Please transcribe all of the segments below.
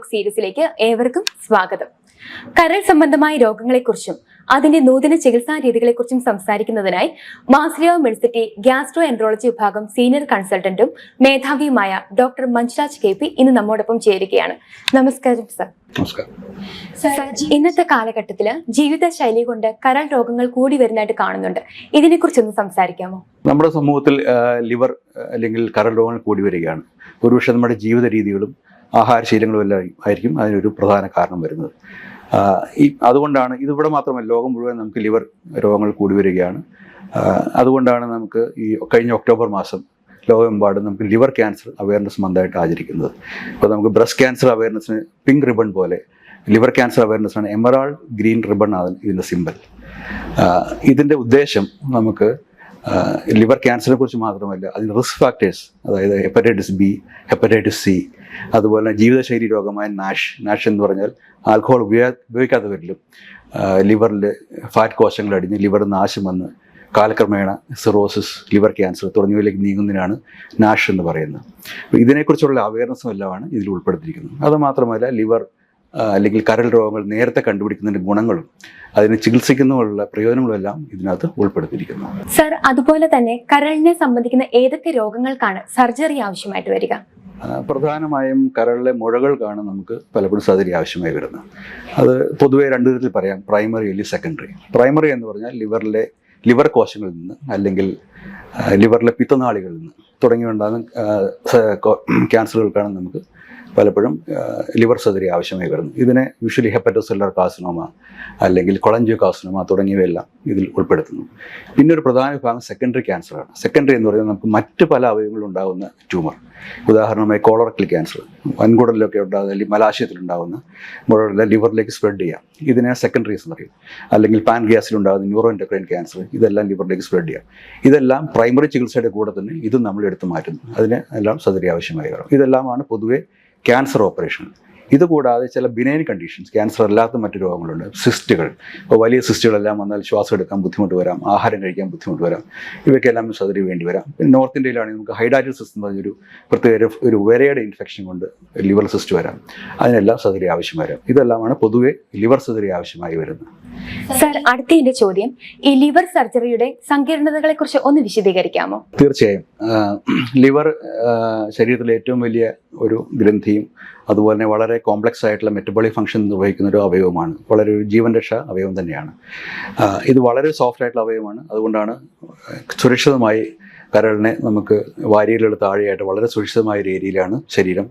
Talk സീരീസിലേക്ക് ഏവർക്കും സ്വാഗതം. കരൾ സംബന്ധമായ രോഗങ്ങളെക്കുറിച്ചും അതിന്റെ നൂതന ചികിത്സാ രീതികളെക്കുറിച്ചും സംസാരിക്കുന്നതിനായി മാസ്ലിയോ മെഡിസിറ്റി ഗ്യാസ്ട്രോ എൻട്രോളജി വിഭാഗം സീനിയർ കൺസൾട്ടന്റും മേധാവിയുമായ ഡോക്ടർ മഞ്ജുരാജ് കെ പി ഇന്ന് നമ്മോടൊപ്പം ചേരുകയാണ്. നമസ്കാരം സർ. ഇന്നത്തെ കാലഘട്ടത്തിൽ ജീവിതശൈലി കൊണ്ട് കരൾ രോഗങ്ങൾ കൂടി വരുന്നതായിട്ട് കാണുന്നുണ്ട്. ഇതിനെക്കുറിച്ചൊന്ന് സംസാരിക്കാമോ? നമ്മുടെ സമൂഹത്തിൽ ലിവർ അല്ലെങ്കിൽ കരൾ രോഗങ്ങൾ കൂടി വരികയാണ്. ഒരുപക്ഷെ നമ്മുടെ ജീവിത രീതികളും ആഹാരശീലങ്ങളും എല്ലാം ആയിരിക്കും അതിനൊരു പ്രധാന കാരണം വരുന്നത്. ഈ അതുകൊണ്ടാണ് ഇതിവിടെ മാത്രമല്ല ലോകം മുഴുവൻ നമുക്ക് ലിവർ രോഗങ്ങൾ കൂടി വരികയാണ്. അതുകൊണ്ടാണ് നമുക്ക് ഈ കഴിഞ്ഞ ഒക്ടോബർ മാസം ലോകമെമ്പാടും നമുക്ക് ലിവർ ക്യാൻസർ അവയർനെസ് മന്തായിട്ട് ആചരിക്കുന്നത്. ഇപ്പോൾ നമുക്ക് ബ്രസ്റ്റ് ക്യാൻസർ അവയർനെസ്സിന് പിങ്ക് റിബൺ പോലെ ലിവർ ക്യാൻസർ ആണ് എമറാൾഡ് ഗ്രീൻ റിബൺ ആണ് ഇതിന്റെ സിമ്പൽ. ഇതിന്റെ ഉദ്ദേശം നമുക്ക് ലിവർ ക്യാൻസറിനെ കുറിച്ച് മാത്രമല്ല അതിന് റിസ്ക് ഫാക്ടേഴ്സ് അതായത് ഹെപ്പറ്റൈറ്റിസ് ബി ഹെപ്പറ്റൈറ്റിസ് സി അതുപോലെ ജീവിതശൈലി രോഗമായ നാഷ് നാഷ് എന്ന് പറഞ്ഞാൽ ആൽക്കഹോൾ ഉപയോഗ ഉപയോഗിക്കാത്തവരിലും ലിവറിൽ ഫാറ്റ് കോശങ്ങൾ അടിഞ്ഞ് ലിവർ നാശം വന്ന് കാലക്രമേണ സിറോസിസ് ലിവർ ക്യാൻസർ തുടങ്ങിയവയിലേക്ക് നീങ്ങുന്നതിനാണ് നാഷ് എന്ന് പറയുന്നത്. ഇതിനെക്കുറിച്ചുള്ള അവയർനെസ്സും എല്ലാമാണ് ഇതിൽ ഉൾപ്പെടുത്തിയിരിക്കുന്നത്. അതുമാത്രമല്ല ലിവർ അല്ലെങ്കിൽ കരൾ രോഗങ്ങൾ നേരത്തെ കണ്ടുപിടിക്കുന്നതിന്റെ ഗുണങ്ങളും അതിനെ ചികിത്സിക്കുന്നതിനുള്ള പ്രയോജനങ്ങളും എല്ലാം ഇതിനകത്ത് ഉൾപ്പെടുത്തിയിരിക്കുന്നു. സർ അതുപോലെ തന്നെ കരളിനെ സംബന്ധിക്കുന്ന ഏതൊക്കെ രോഗങ്ങൾക്കാണ് സർജറി ആവശ്യമായിട്ട് വരിക? പ്രധാനമായും കരളിലെ മുഴകൾക്കാണ് നമുക്ക് പലപ്പോഴും സർജറി ആവശ്യമായി വരുന്നത്. അത് പൊതുവേ രണ്ടു തരത്തിൽ പറയാം. പ്രൈമറി അല്ലെങ്കിൽ സെക്കൻഡറി. പ്രൈമറി എന്ന് പറഞ്ഞാൽ ലിവറിലെ ലിവർ കോശങ്ങളിൽ നിന്ന് അല്ലെങ്കിൽ ലിവറിലെ പിത്തനാളികളിൽ നിന്ന് തുടങ്ങിയുണ്ടാകുന്ന ക്യാൻസറുകൾക്കാണ് നമുക്ക് പലപ്പോഴും ലിവർ സർജറി ആവശ്യമായി വരുന്നു. ഇതിനെ യൂഷ്വലി ഹെപ്പറ്റോസെല്ലർ കാസിനോമ അല്ലെങ്കിൽ കൊളഞ്ചിയോ കാസിനോമ തുടങ്ങിയവയെല്ലാം ഇതിൽ ഉൾപ്പെടുത്തുന്നു. പിന്നെ ഒരു പ്രധാന വിഭാഗം സെക്കൻഡറി ക്യാൻസറാണ് സെക്കൻഡറി എന്ന് പറയുന്നത് നമുക്ക് മറ്റ് പല അവയവങ്ങളും ഉണ്ടാകുന്ന ട്യൂമർ ഉദാഹരണമായി കോളറക്കൽ ക്യാൻസർ വൻകുടലിലൊക്കെ ഉണ്ടാകുന്ന അല്ലെങ്കിൽ മലാശയത്തിലുണ്ടാകുന്ന മുഴുവൻ ലിവറിലേക്ക് സ്പ്രെഡ് ചെയ്യാം. ഇതിനെ സെക്കൻഡറീസ് എന്ന് പറയും. അല്ലെങ്കിൽ പാൻ ഗ്യാസിലുണ്ടാകുന്ന ന്യൂറോ എൻഡോക്രൈൻ ക്യാൻസർ ഇതെല്ലാം ലിവറിലേക്ക് സ്പ്രെഡ് ചെയ്യാം. ഇതെല്ലാം പ്രൈമറി ചികിത്സയുടെ കൂടെ തന്നെ ഇതും നമ്മൾ എടുത്തു മാറ്റുന്നു. അതിന് എല്ലാം സർജറി ആവശ്യമായി വരും. ഇതെല്ലാമാണ് പൊതുവെ ക്യാൻസർ ഓപ്പറേഷൻ. ഇതുകൂടാതെ ചില ബിനൈൻ കണ്ടീഷൻസ് ക്യാൻസർ അല്ലാത്ത മറ്റു രോഗങ്ങളുണ്ട്. സിസ്റ്റുകൾ. ഇപ്പോൾ വലിയ സിസ്റ്റുകളെല്ലാം വന്നാൽ ശ്വാസം എടുക്കാൻ ബുദ്ധിമുട്ട് വരാം ആഹാരം കഴിക്കാൻ ബുദ്ധിമുട്ട് വരാം. ഇവയ്ക്കെല്ലാം സർജറി വേണ്ടി വരാം. പിന്നെ നോർത്ത് ഇന്ത്യയിലാണെങ്കിൽ നമുക്ക് ഹൈഡാറ്റിൽ സിസ്റ്റ് എന്ന് പറഞ്ഞൊരു പ്രത്യേക ഒരു- വരയുടെ ഇൻഫെക്ഷൻ കൊണ്ട് ലിവർ സിസ്റ്റ് വരാം. അതിനെല്ലാം സർജറി ആവശ്യം വരാം. ഇതെല്ലാമാണ് പൊതുവെ ലിവർ സർജറി ആവശ്യമായി വരുന്നത്. സർ അടുത്ത എന്റെ ചോദ്യം. ഈ ലിവർ സർജറിയുടെ സങ്കീർണതകളെ കുറിച്ച് ഒന്ന് വിശദീകരിക്കാമോ? തീർച്ചയായും. ലിവർ ശരീരത്തിലെ ഏറ്റവും വലിയ ഒരു ഗ്രന്ഥിയും അതുപോലെ തന്നെ വളരെ കോംപ്ലക്സ് ആയിട്ടുള്ള മെറ്റബോളിക് ഫംഗ്ഷൻ നിർവഹിക്കുന്ന ഒരു അവയവമാണ്. വളരെ ഒരു ജീവൻ രക്ഷ അവയവം തന്നെയാണ്. ഇത് വളരെ സോഫ്റ്റ് ആയിട്ടുള്ള അവയവമാണ്. അതുകൊണ്ടാണ് സുരക്ഷിതമായി കരളിനെ നമുക്ക് വാരിയിലുള്ള താഴെയായിട്ട് വളരെ സുരക്ഷിതമായ ഒരു ഏരിയയിലാണ് ശരീരം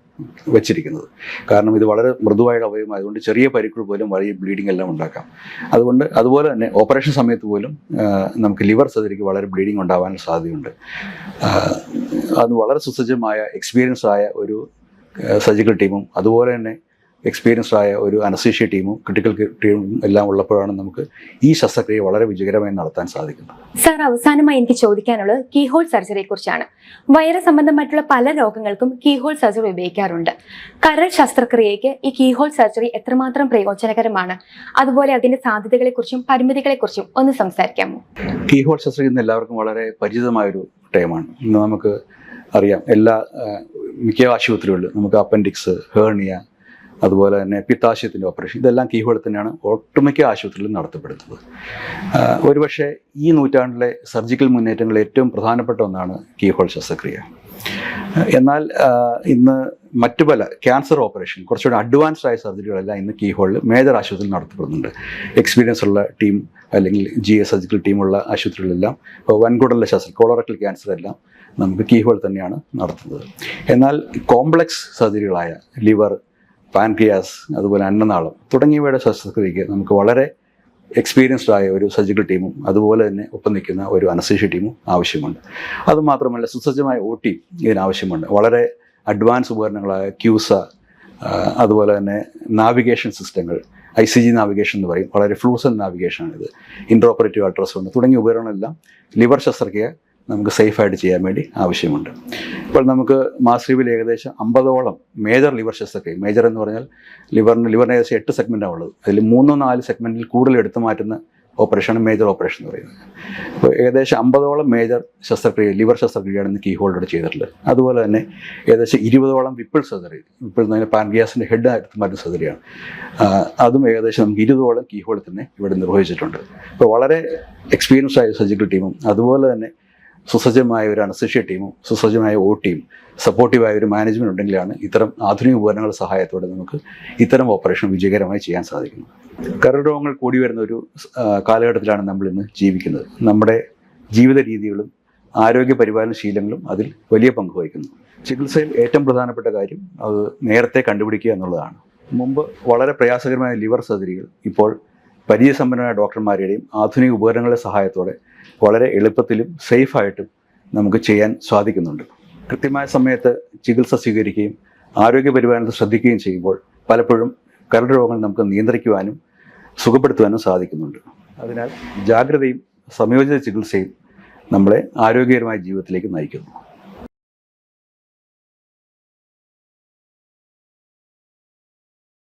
വെച്ചിരിക്കുന്നത്. കാരണം ഇത് വളരെ മൃദുവായ അവയവമായതുകൊണ്ട് ചെറിയ പരിക്കുകൾ പോലും വലിയ ബ്ലീഡിംഗ് എല്ലാം ഉണ്ടാക്കാം. അതുകൊണ്ട് അതുപോലെ തന്നെ ഓപ്പറേഷൻ സമയത്ത് പോലും നമുക്ക് ലിവർ സർജറിക്ക് വളരെ ബ്ലീഡിംഗ് ഉണ്ടാവാൻ സാധ്യതയുണ്ട്. അത് വളരെ സുസജ്ജമായ എക്സ്പീരിയൻസ് ആയ ഒരു സർജിക്കൽ ടീമും അതുപോലെ തന്നെ എക്സ്പീരിയൻസ്ഡ് ആയ ഒരു അനസീഷ്യ ടീമും ക്രിട്ടിക്കൽ ടീമും എല്ലാം ഉള്ളപ്പോഴാണ് നമുക്ക് ഈ ശസ്ത്രക്രിയ വളരെ വിജയകരമായി നടത്താൻ സാധിക്കുന്നത്. സാർ അവസാനമായി എനിക്ക് ചോദിക്കാനുള്ളത് കീഹോൾ സർജറിയെ കുറിച്ചാണ്. വൈറസ് സംബന്ധമായിട്ടുള്ള പല രോഗങ്ങൾക്കും കീഹോൾ സർജറി ഉപയോഗിക്കാറുണ്ട്. കരൾ ശസ്ത്രക്രിയയ്ക്ക് ഈ കീഹോൾ സർജറി എത്രമാത്രം പ്രയോജനകരമാണ്? അതുപോലെ അതിന്റെ സാധ്യതകളെക്കുറിച്ചും പരിമിതികളെക്കുറിച്ചും ഒന്ന് സംസാരിക്കാമോ? കീഹോൾ ശസ്ത്രക്രിയ ഇന്ന് എല്ലാവർക്കും വളരെ പരിചിതമായൊരു ടൈമാണ്. ഇന്ന് നമുക്ക് അറിയാം എല്ലാ മിക്ക ആശുപത്രികളിലും നമുക്ക് അപ്പൻഡിക്സ് ഹേർണിയ അതുപോലെ തന്നെ പിത്താശയത്തിന്റെ ഓപ്പറേഷൻ ഇതെല്ലാം കീഹോൾ തന്നെയാണ് ഒട്ടുമിക്ക ആശുപത്രികളിലും നടത്തപ്പെടുന്നത്. ഒരുപക്ഷെ ഈ നൂറ്റാണ്ടിലെ സർജിക്കൽ മുന്നേറ്റങ്ങളിൽ ഏറ്റവും പ്രധാനപ്പെട്ട ഒന്നാണ് കീഹോൾ ശസ്ത്രക്രിയ. എന്നാൽ ഇന്ന് മറ്റു പല ക്യാൻസർ ഓപ്പറേഷൻ കുറച്ചുകൂടി അഡ്വാൻസ്ഡ് ആയ സർജറികളെല്ലാം ഇന്ന് കീഹോളിൽ മേജർ ആശുപത്രിയിൽ നടത്തപ്പെടുന്നുണ്ട്. എക്സ്പീരിയൻസ് ഉള്ള ടീം അല്ലെങ്കിൽ ജി എസ് സർജിക്കൽ ടീമുള്ള ആശുപത്രികളിലെല്ലാം വൻകുടലിലെ ശസ്ത്ര കോളറക്കൽ ക്യാൻസർ എല്ലാം നമുക്ക് കീഹോൾ തന്നെയാണ് നടത്തുന്നത്. എന്നാൽ കോംപ്ലക്സ് സർജറികളായ ലിവർ പാൻക്രിയാസ് അതുപോലെ അന്നനാളം തുടങ്ങിയവയുടെ ശസ്ത്രക്രിയയ്ക്ക് നമുക്ക് വളരെ എക്സ്പീരിയൻസ്ഡ് ആയ ഒരു സർജിക്കൽ ടീമും അതുപോലെ തന്നെ ഒപ്പം നിൽക്കുന്ന ഒരു അനസ്തീഷ്യ ടീമും ആവശ്യമുണ്ട്. അതുമാത്രമല്ല സുസജ്ജമായ ഒ ടി ഇതിനാവശ്യമുണ്ട്. വളരെ അഡ്വാൻസ് ഉപകരണങ്ങളായ ക്യൂസ അതുപോലെ തന്നെ നാവിഗേഷൻ സിസ്റ്റങ്ങൾ ഐ സി ജി നാവിഗേഷൻ എന്ന് പറയും. വളരെ ഫ്ലൂസൻ നാവിഗേഷനാണിത് ഇൻട്രോപ്പറേറ്റീവ് അൾട്രാസൗണ്ട് തുടങ്ങിയ ഉപകരണങ്ങളെല്ലാം ലിവർ ശസ്ത്രക്രിയ നമുക്ക് സേഫായിട്ട് ചെയ്യാൻ വേണ്ടി ആവശ്യമുണ്ട്. ഇപ്പോൾ നമുക്ക് മാസ്രീവിൽ ഏകദേശം അമ്പതോളം മേജർ ലിവർ ശസ്ത്രക്രിയ മേജർ എന്ന് പറഞ്ഞാൽ ലിവറിന് ലിവറിന് ഏകദേശം എട്ട് സെഗ്മെന്റാണ് ഉള്ളത്. അതിൽ മൂന്നോ നാല് സെഗ്മെന്റിൽ കൂടുതൽ എടുത്തു മാറ്റുന്ന ഓപ്പറേഷനാണ് മേജർ ഓപ്പറേഷൻ എന്ന് പറയുന്നത്. അപ്പോൾ ഏകദേശം അമ്പതോളം മേജർ ശസ്ത്രക്രിയ ലിവർ ശസ്ത്രക്രിയയാണ് ഇന്ന് കീ ഹോൾഡർ ചെയ്തിട്ടുള്ളത്. അതുപോലെ തന്നെ ഏകദേശം ഇരുപതോളം വിപ്പിൾ സർജറി വിപ്പിൾ എന്ന് പറഞ്ഞാൽ പാൻഗ്യാസിന്റെ ഹെഡ് ആയിട്ട് മാറ്റുന്ന സർജറിയാണ് അതും ഏകദേശം നമുക്ക് ഇരുപതോളം കീ ഹോൾഡ് തന്നെ ഇവിടെ നിർവഹിച്ചിട്ടുണ്ട്. അപ്പോൾ വളരെ എക്സ്പീരിയൻസ് ആയ സർജിക്കൽ ടീമും അതുപോലെ തന്നെ സുസജ്ജമായ ഒരു അനസ്തഷ്യ ടീമും സുസജ്ജമായ ഒ ടീം സപ്പോർട്ടീവായ ഒരു മാനേജ്മെന്റ് ഉണ്ടെങ്കിലാണ് ഇത്തരം ആധുനിക ഉപകരണങ്ങളുടെ സഹായത്തോടെ നമുക്ക് ഇത്തരം ഓപ്പറേഷൻ വിജയകരമായി ചെയ്യാൻ സാധിക്കുന്നത്. കരൾ രോഗങ്ങൾ കൂടി വരുന്ന ഒരു കാലഘട്ടത്തിലാണ് നമ്മൾ ഇന്ന് ജീവിക്കുന്നത്. നമ്മുടെ ജീവിത രീതികളും ആരോഗ്യ പരിപാലന ശീലങ്ങളും അതിൽ വലിയ പങ്ക് വഹിക്കുന്നു. ചികിത്സയിൽ ഏറ്റവും പ്രധാനപ്പെട്ട കാര്യം അത് നേരത്തെ കണ്ടുപിടിക്കുക എന്നുള്ളതാണ്. മുമ്പ് വളരെ പ്രയാസകരമായ ലിവർ സർജറികൾ ഇപ്പോൾ പരിചയസമ്പന്നമായ ഡോക്ടർമാരുടെയും ആധുനിക ഉപകരണങ്ങളുടെ സഹായത്തോടെ വളരെ എളുപ്പത്തിലും സേഫായിട്ടും നമുക്ക് ചെയ്യാൻ സാധിക്കുന്നുണ്ട്. കൃത്യമായ സമയത്ത് ചികിത്സ സ്വീകരിക്കുകയും ആരോഗ്യ പരിപാലനത്തിൽ ശ്രദ്ധിക്കുകയും ചെയ്യുമ്പോൾ പലപ്പോഴും കരട് രോഗങ്ങൾ നമുക്ക് നിയന്ത്രിക്കുവാനും സുഖപ്പെടുത്തുവാനും സാധിക്കുന്നുണ്ട്. അതിനാൽ ജാഗ്രതയും സംയോജിത ചികിത്സയും നമ്മളെ ആരോഗ്യകരമായ ജീവിതത്തിലേക്ക് നയിക്കുന്നു.